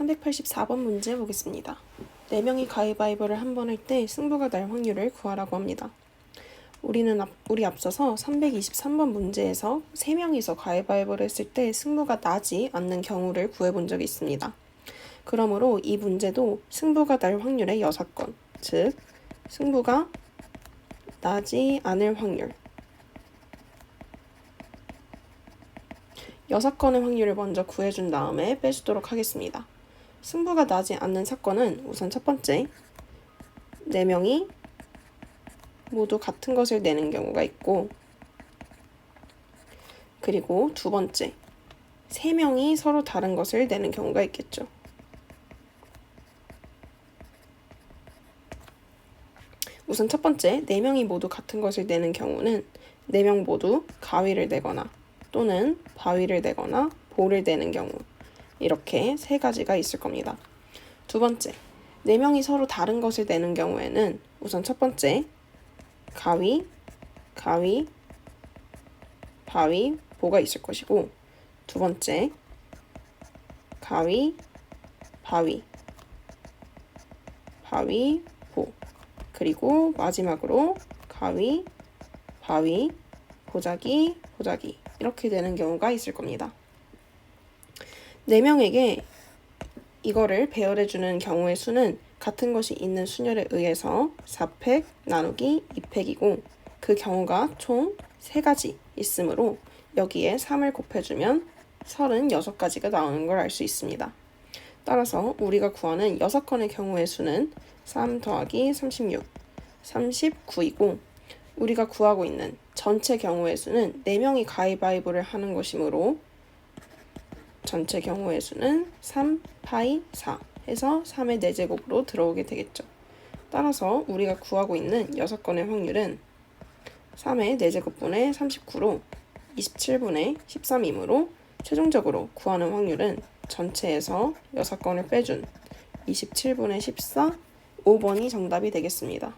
384번 문제 보겠습니다. 4명이 가위바위보를 한 번 할 때 승부가 날 확률을 구하라고 합니다. 우리는 앞, 우리 앞서서 323번 문제에서 3명이서 가위바위보를 했을 때 승부가 나지 않는 경우를 구해본 적이 있습니다. 그러므로 이 문제도 승부가 날 확률의 6건, 즉 승부가 나지 않을 확률 6건의 확률을 먼저 구해준 다음에 빼주도록 하겠습니다. 승부가 나지 않는 사건은 우선 첫 번째, 4명이 모두 같은 것을 내는 경우가 있고, 그리고 두 번째, 3명이 서로 다른 것을 내는 경우가 있겠죠. 우선 첫 번째, 4명이 모두 같은 것을 내는 경우는 4명 모두 가위를 내거나 또는 바위를 내거나 볼을 내는 경우 이렇게 세 가지가 있을 겁니다. 두 번째, 네 명이 서로 다른 것을 내는 경우에는 우선 첫 번째, 가위, 가위, 바위, 보가 있을 것이고 두 번째, 가위, 바위, 바위, 보 그리고 마지막으로 가위, 바위, 보자기, 보자기 이렇게 되는 경우가 있을 겁니다. 4명에게 이거를 배열해주는 경우의 수는 같은 것이 있는 순열에 의해서 4팩 나누기 2팩이고 그 경우가 총 3가지 있으므로 여기에 3을 곱해주면 36가지가 나오는 걸 알 수 있습니다. 따라서 우리가 구하는 6건의 경우의 수는 3 더하기 36, 39이고 우리가 구하고 있는 전체 경우의 수는 4명이 가위바위보를 하는 것이므로 전체 경우의 수는 3 파이 4 해서 3의 4제곱으로 들어오게 되겠죠. 따라서 우리가 구하고 있는 6건의 확률은 3의 4제곱분의 39로 27분의 13이므로 최종적으로 구하는 확률은 전체에서 6건을 빼준 27분의 14, 5번이 정답이 되겠습니다.